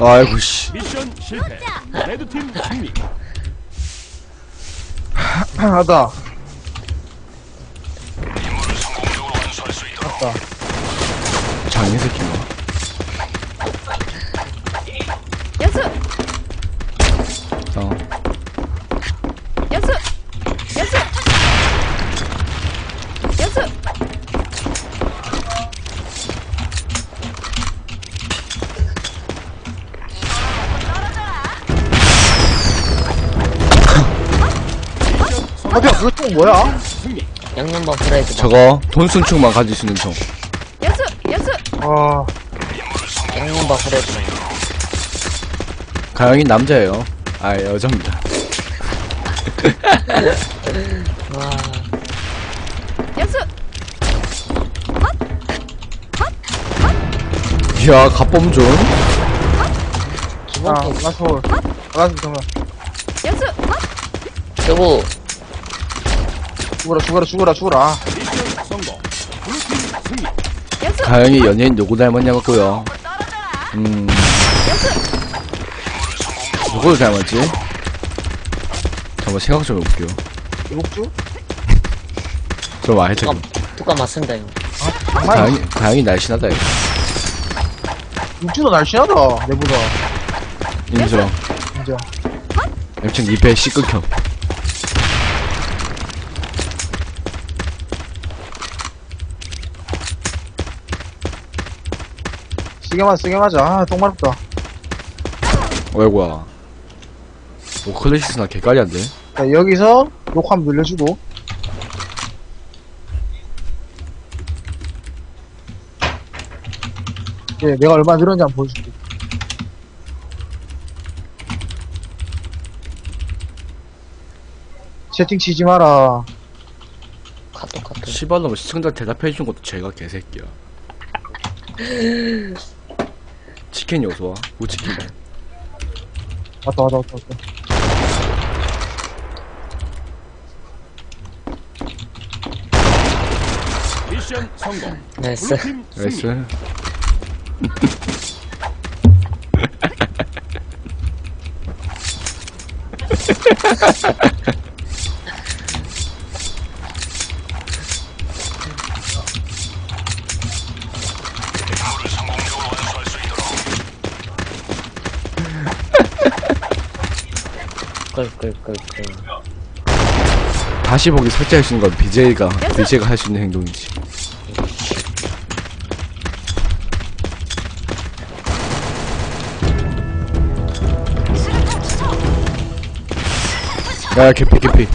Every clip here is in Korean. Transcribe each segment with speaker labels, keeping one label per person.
Speaker 1: 아이고 씨
Speaker 2: 미션 실패. 레드팀 승리.
Speaker 3: 하다.
Speaker 1: 장애 새끼가
Speaker 3: 그거 총 뭐야?
Speaker 4: 양념밥 프라이드
Speaker 1: 저거 돈 순축만 가질 수 있는 총.
Speaker 5: 연수! 연수!
Speaker 3: 아,
Speaker 4: 양념밥 프라이드
Speaker 1: 가영이 남자예요. 아 여자입니다.
Speaker 4: 와
Speaker 5: 연수!
Speaker 1: 이야 갑범 좀
Speaker 4: 기본
Speaker 3: 아,
Speaker 4: 템
Speaker 3: 가서, 가서 정말.
Speaker 5: 연수!
Speaker 4: 여보
Speaker 3: 죽어라, 죽어라, 죽어라, 죽어라. 아,
Speaker 2: 미션 성공. 블루팀 승리.
Speaker 5: 연수
Speaker 1: 가영이 연예인 누구 닮았냐고요 음 누구를 닮았지? 잠깐 생각 좀 해볼게요
Speaker 3: 이복주?
Speaker 1: 좀 말해줘
Speaker 4: 뚜까 뚜까 맞습니다 이거
Speaker 3: 장난이야.
Speaker 1: 가영이, 가영이 날씬하다 이거
Speaker 3: 육주도 날씬하다, 내보다.
Speaker 1: 인정
Speaker 3: 진짜.
Speaker 1: 엄청 입에 씨끌켜
Speaker 3: 쓰게 맞아, 쓰게 맞아. 아, 똥 마렵다.
Speaker 1: 어이구야 뭐 클래시스나 개깔이한데
Speaker 3: 자, 여기서 욕 한번 늘려주고. 예, 내가 얼마 늘었는지 한번 보여줄게. 채팅 치지 마라.
Speaker 4: 카톡 카톡
Speaker 1: 시발놈 시청자 대답해준 것도 제가 개새끼야 치킨 요소와 우치킨
Speaker 3: 왔다, 왔다, 왔다, 왔다.
Speaker 2: 미션 성공.
Speaker 4: 나이스
Speaker 2: 블루팀 승리.
Speaker 1: 나이스
Speaker 4: 꿀꿀꿀꿀
Speaker 1: 다시 보기 설치할 수 있는 건 BJ가 BJ가 할 수 있는 행동이지 야 개피 개피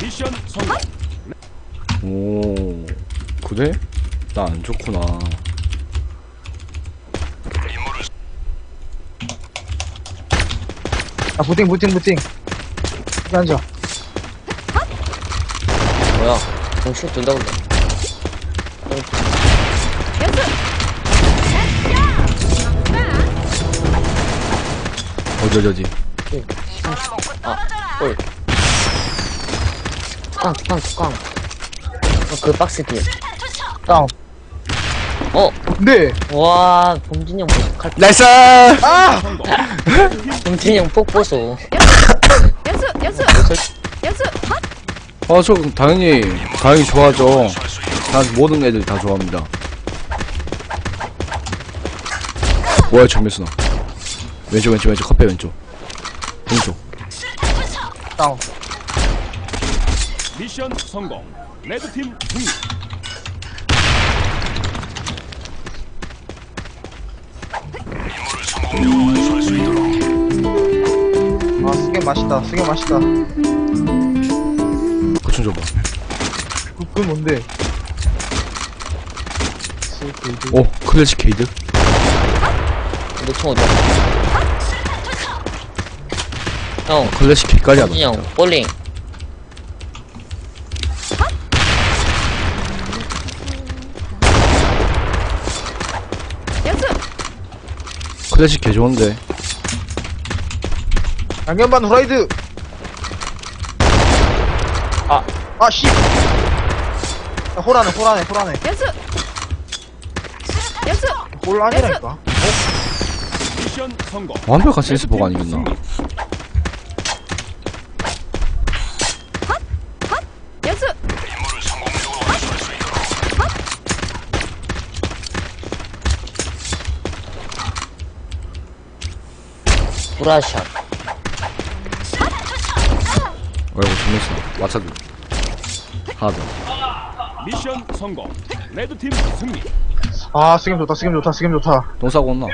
Speaker 2: 미션 성공.
Speaker 1: 오 그래? 나 안 좋구나
Speaker 3: 아, 부팅, 부팅, 부팅. 여기 앉아.
Speaker 4: 뭐야 정신 근데
Speaker 5: 연수
Speaker 1: 어디 어디 어디
Speaker 4: 꿀 뚜껑 뚜껑 뚜껑 어, 그 박스 뒤에
Speaker 3: 다운.
Speaker 4: 어?
Speaker 3: 네.
Speaker 4: 와 봉진이 형칼
Speaker 1: 나이스!
Speaker 3: 아!
Speaker 4: 봉진이 형 폭 보소
Speaker 5: 연수 연수 연수
Speaker 1: 아, 저, 당연히, 당연히 좋아하죠. 난 모든 애들 다 좋아합니다. 뭐야, 정면수 나. 왼쪽, 왼쪽, 왼쪽, 컵배 왼쪽. 왼쪽.
Speaker 3: 다운.
Speaker 2: 미션 성공. 레드팀 승리.
Speaker 3: 아, 쓰게 맛있다, 쓰게 맛있다.
Speaker 1: 고충 줘봐.
Speaker 3: 그, 그건 뭔데?
Speaker 1: 오, 클래식 게이드?
Speaker 4: 너총 어디야 형
Speaker 1: 클래식
Speaker 4: 봉진이
Speaker 1: 너.
Speaker 4: 형 볼링
Speaker 1: 클래식 개 좋은데.
Speaker 3: 양념반 후라이드! 아, 씨! 야, 호라네, 호라네, 호라네.
Speaker 5: 연수 연수
Speaker 3: 홀 아니라니까.
Speaker 2: 미션 성공.
Speaker 1: 완벽한
Speaker 2: 레드팀
Speaker 1: 아니겠나.
Speaker 5: 연수
Speaker 4: 브라샷.
Speaker 1: 어이구 정면스나 맞춰도 하나 더
Speaker 2: 미션 성공. 레드팀 승리.
Speaker 3: 아, 스겜 좋다, 스겜 좋다, 스겜 좋다.
Speaker 1: 똥 싸고 온나